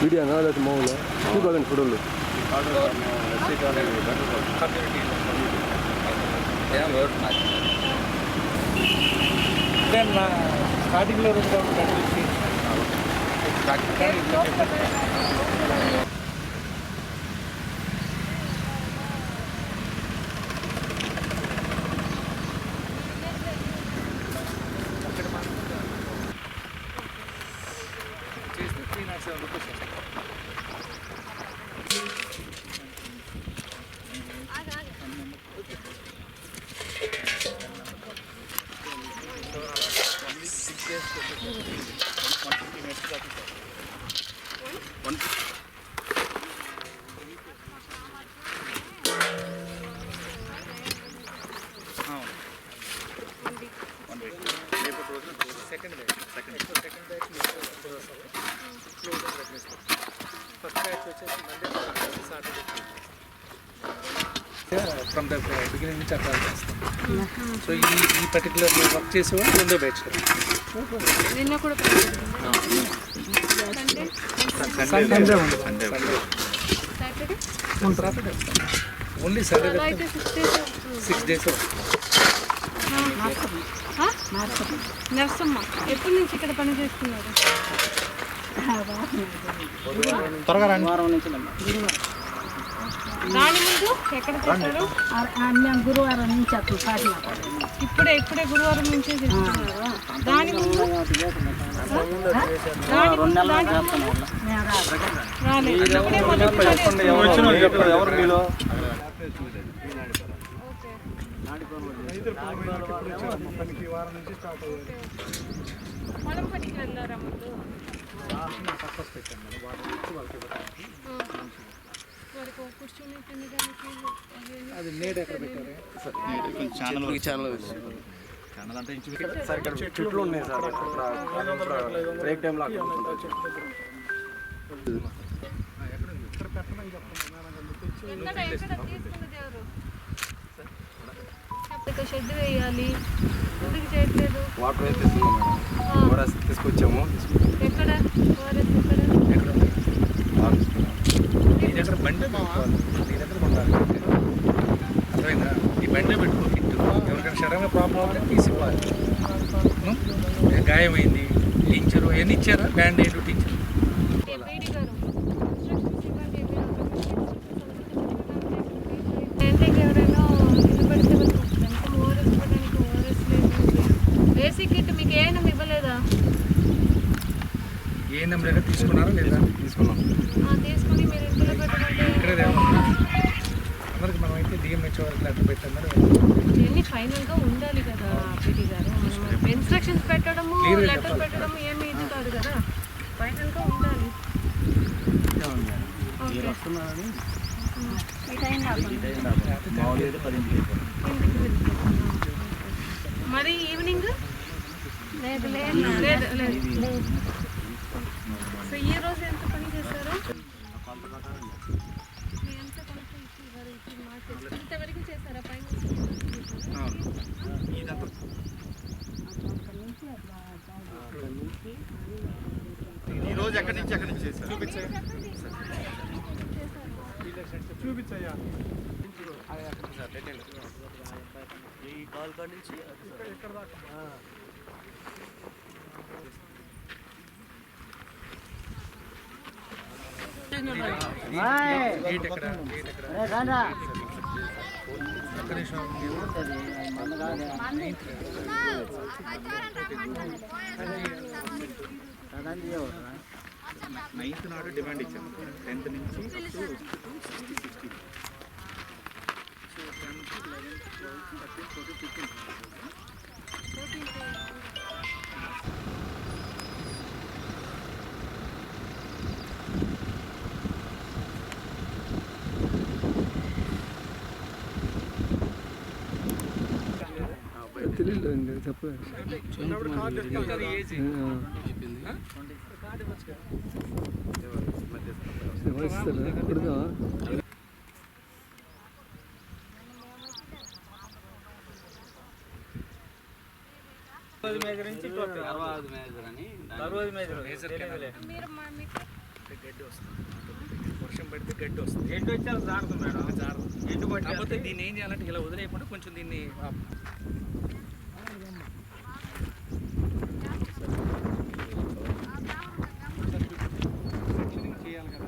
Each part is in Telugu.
వీడియో అనాథ మామూలు చూడగండి ఫోటోలు స్టార్టింగ్లో ఫ్రమ్ ద బిగినింగ్ నుంచి అట్లా చేస్తాం. సో ఈ ఈ పర్టికులర్ వర్క్ చేసేవాళ్ళు రెండో బ్యాచ్ నిన్న కూడా సండే సాటర్డే సాటర్డే ఓన్లీ అయితే six days six days Narsamma ఎప్పటి నుంచి ఇక్కడ పని చేస్తున్నారు? త్వరగా రండి. దాని ముందు ఎక్కడ మేము గురువారం నుంచి అప్పుడు పాటిన ఇప్పుడే ఇప్పుడే గురువారం నుంచే చేస్తున్నారు? దాని ముందు? పొలం పనికి వెళ్ళారా వారికి చెట్లు ఉన్నాయి సార్ అక్కడ బ్రేక్ టైంలో షెడ్ వేయాలి. ఎందుకు చేయట్లేదు? వాటర్ తీసుకొచ్చాము. ఎక్కడ? ఎక్కడ? నీ దగ్గర బండి పెట్టుకోవాలి నీ దగ్గర ఉండాలి అర్థమైందా? ఈ బండి పెట్టుకో కిట్టు. ఎవరికైనా సడన్గా ప్రాబ్లం అవుతే తీసివ్వాలి ఉం? ఏ గాయమైంది? టీచరు ఎన్ని ఇచ్చారా? Band teacher? వరకు ఇవన్నీ ఫైనల్గా ఉండాలి కదా పీటీ గారు. మనం ఇన్స్ట్రక్షన్స్ పెట్టడము. పెట్టడం ఏమీ ఇది కాదు కదా. ఫైనల్గా ఉండాలి. మరి ఈవినింగ్ లేదు. లేదు లేదు. సో ఈ రోజు ఎంత పని చేశారు? ఇంతవరకు చేశారా పైన ఇదంతా ఈ రోజు ఎక్కడి నుంచి ఎక్కడి నుంచి చేశారు చూపించయ్యా గేట్ ఎక్కడ గేట్ ఎక్కడ ఒక్క నిమిషం నైన్త్ నాడు డిమాండ్ ఇచ్చాము టెన్త్ నుంచి sixteen to sixty so tenth eleventh twelfth thirteen fourteen fifteen తెలియదు అండి చెప్పలేదు. ఏజీ గడ్డి వస్తుంది వర్షం పడితే గడ్డి వస్తుంది ఎండు వచ్చారు జారుతుంది మేడం జారదు ఎండు పడితే దీన్ని ఏం చేయాలంటే ఇలా వదిలేయకుండా కొంచెం దీన్ని ఆ, cleaning చేయాలి కదా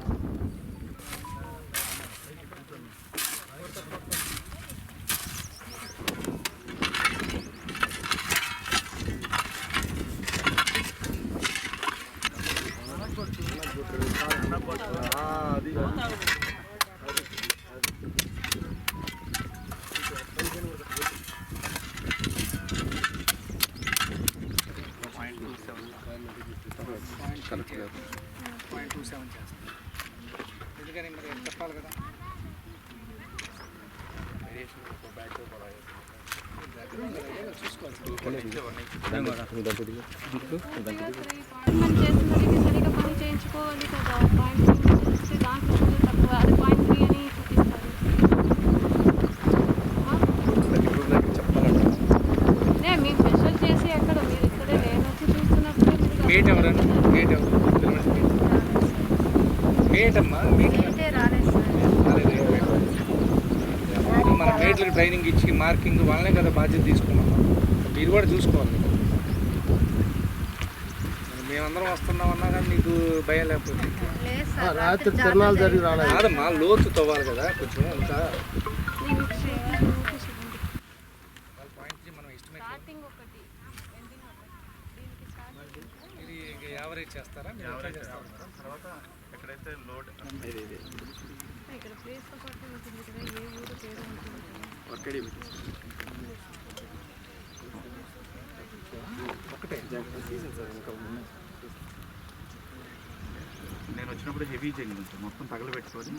అది point two seven point two seven చేస్తాం ఎందుకని మరి చెప్పాలి కదా మనం చేస్తున్నది సరిగా పని చేయించుకోవాలి కదా పాయింట్ చేస్తే దాంట్లో కూడా తక్కువ అది పాయింట్ త్రీ అని చూపిస్తారు నే మేము స్పెషల్ చేసి ఎక్కడ మీరు ఇక్కడే నేను వచ్చి చూస్తున్నప్పుడే మీరు గేట్ ఎవరన్నా? గేట్ ఎవరు? గేట్ అమ్మా గేట్. రాలేదు సార్. మన మేట్లకు ట్రైనింగ్ ఇచ్చి మార్కింగ్ వాళ్ళనే కదా బాధ్యత తీసుకున్నాం మీరు కూడా చూసుకోవాలి మేమందరం వస్తున్నామన్నా కానీ నీకు భయం లేకపోతే. రాత్రి తిరణాలు జరిగి రాలేదు. కాదమ్మా లోతు తవ్వాలి కదా కొంచెం ఇంకా నేను చేయాలి. వాళ్ళ పాయింట్ మనం ఎస్టిమేట్ స్టార్టింగ్ ఒకటి ఎండింగ్ ఒకటి. దీనికి స్టార్టింగ్ ఇది యావరేజ్ చేస్తారా? ఎట్లా చేస్తారా? తర్వాత ఎక్కడైతే లోడ్ ఇక్కడ ప్లేస్తో పాటు ఉంటుంది కదా ఏ ఊరు పేరు ఉంటుంది. ఒక్కడి ఒకటే. సీజన్ సార్ ఇంకా. నేను వచ్చినప్పుడు హెవీ జరిగింది సార్. మొత్తం తగలబెట్టుకొని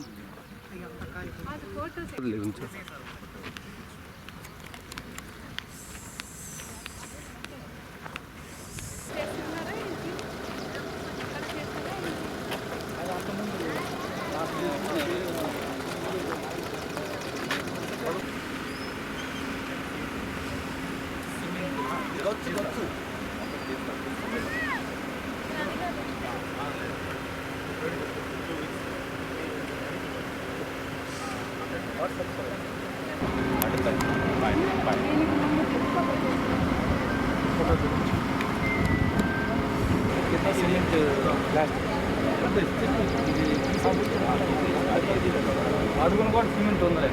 అడుగును కూడా సిమెంట్ ఉంది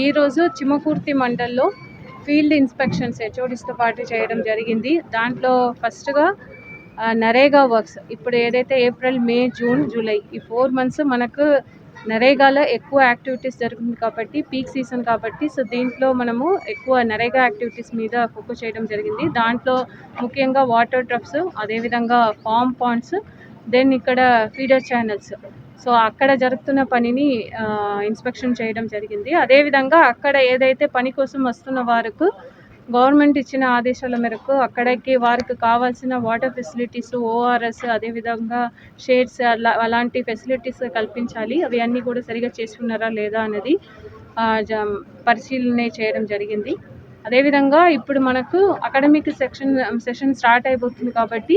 ఈరోజు చిమ్మకుర్తి మండల్లో ఫీల్డ్ ఇన్స్పెక్షన్స్ హెచ్ఓడిస్తో పాటు చేయడం జరిగింది. దాంట్లో ఫస్ట్గా నరేగా వర్క్స్. ఇప్పుడు ఏదైతే ఏప్రిల్ మే జూన్ జూలై ఈ ఫోర్ మంత్స్ మనకు నరేగాలో ఎక్కువ యాక్టివిటీస్ జరుగుతుంది కాబట్టి పీక్ సీజన్ కాబట్టి సో దీంట్లో మనము ఎక్కువ నరేగా యాక్టివిటీస్ మీద ఫోకస్ చేయడం జరిగింది. దాంట్లో ముఖ్యంగా వాటర్ ట్రప్స్ అదేవిధంగా ఫామ్ పాండ్స్ దెన్ ఇక్కడ ఫీడర్ ఛానల్స్. సో అక్కడ జరుగుతున్న పనిని ఇన్స్పెక్షన్ చేయడం జరిగింది. అదేవిధంగా అక్కడ ఏదైతే పని కోసం వస్తున్న వారికి గవర్నమెంట్ ఇచ్చిన ఆదేశాల మేరకు అక్కడికి వారికి కావాల్సిన వాటర్ ఫెసిలిటీస్ ఓఆర్ఎస్ అదేవిధంగా షేడ్స్ అలా అలాంటి ఫెసిలిటీస్ కల్పించాలి. అవి అన్నీ కూడా సరిగా చేస్తున్నారా లేదా అనేది జ- పరిశీలన చేయడం జరిగింది. అదేవిధంగా ఇప్పుడు మనకు అకాడమిక్ సెక్షన్ సెషన్ స్టార్ట్ అయిపోతుంది కాబట్టి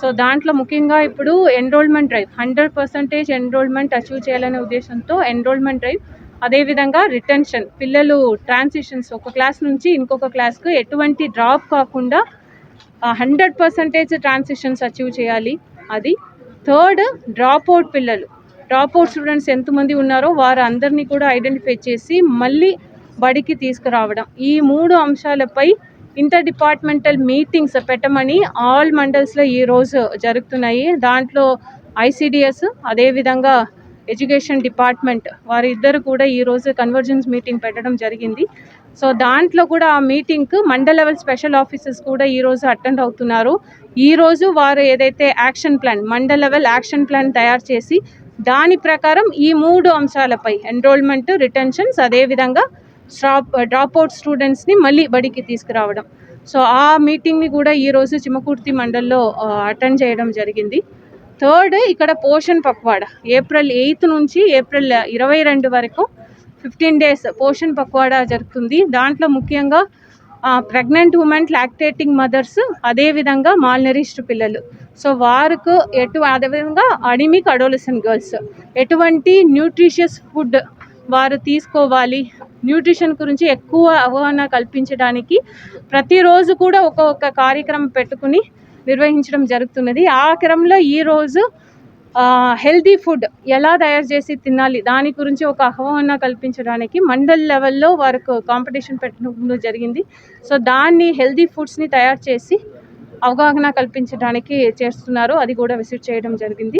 సో దాంట్లో ముఖ్యంగా ఇప్పుడు enrolment drive hundred percentage enrolment achieve చేయాలనే ఉద్దేశంతో ఎన్రోల్మెంట్ డ్రైవ్ అదేవిధంగా రిటెన్షన్ పిల్లలు ట్రాన్సిషన్స్ ఒక క్లాస్ నుంచి ఇంకొక క్లాస్కు ఎటువంటి డ్రాప్ కాకుండా హండ్రెడ్ పర్సెంటేజ్ ట్రాన్సిషన్స్ అచీవ్ చేయాలి. అది థర్డ్ డ్రాప్ అవుట్ పిల్లలు. డ్రాప్ అవుట్ స్టూడెంట్స్ ఎంతమంది ఉన్నారో వారు అందరినీ కూడా ఐడెంటిఫై చేసి మళ్ళీ బడికి తీసుకురావడం. ఈ మూడు అంశాలపై ఇంటర్ డిపార్ట్మెంటల్ మీటింగ్స్ పెట్టమని ఆల్ మండల్స్లో ఈరోజు జరుగుతున్నాయి. దాంట్లో ఐసిడిఎస్ అదేవిధంగా ఎడ్యుకేషన్ డిపార్ట్మెంట్ వారిద్దరు కూడా ఈరోజు కన్వర్జెన్స్ మీటింగ్ పెట్టడం జరిగింది. సో దాంట్లో కూడా ఆ మీటింగ్కు మండల్ లెవెల్ స్పెషల్ ఆఫీసర్స్ కూడా ఈరోజు అటెండ్ అవుతున్నారు. ఈరోజు వారు ఏదైతే action plan mandal level action plan తయారు చేసి దాని ప్రకారం ఈ మూడు అంశాలపై ఎన్రోల్మెంట్ రిటెన్షన్స్ అదేవిధంగా స్టాప్ అవుట్ స్టూడెంట్స్ని మళ్ళీ బడికి తీసుకురావడం. సో ఆ మీటింగ్ని కూడా ఈరోజు చిమ్మకుర్తి మండల్లో అటెండ్ చేయడం జరిగింది. థర్డ్ ఇక్కడ పోషన్ పక్వాడ. ఏప్రిల్ ఎయిత్ నుంచి ఏప్రిల్ ఇరవై రెండు వరకు ఫిఫ్టీన్ డేస్ పోషన్ పక్వాడా జరుగుతుంది. దాంట్లో ముఖ్యంగా ప్రెగ్నెంట్ ఉమెన్ లాక్టేటింగ్ మదర్స్ అదేవిధంగా మాల్నరిస్ట్ పిల్లలు. సో వారికి ఎటు అదేవిధంగా అడిమిక్ అడోలసన్ గర్ల్స్ ఎటువంటి న్యూట్రిషియస్ ఫుడ్ వారు తీసుకోవాలి న్యూట్రిషన్ గురించి ఎక్కువ అవగాహన కల్పించడానికి ప్రతిరోజు కూడా ఒక ఒక కార్యక్రమం పెట్టుకుని నిర్వహించడం జరుగుతున్నది. ఆ క్రమంలో ఈరోజు హెల్దీ ఫుడ్ ఎలా తయారు చేసి తినాలి దాని గురించి ఒక అవగాహన కల్పించడానికి మండల్ లెవెల్లో వారికి కాంపిటీషన్ పెట్టడం జరిగింది. సో దాన్ని హెల్దీ ఫుడ్స్ని తయారు చేసి అవగాహన కల్పించడానికి చేస్తున్నారు. అది కూడా విజిట్ చేయడం జరిగింది.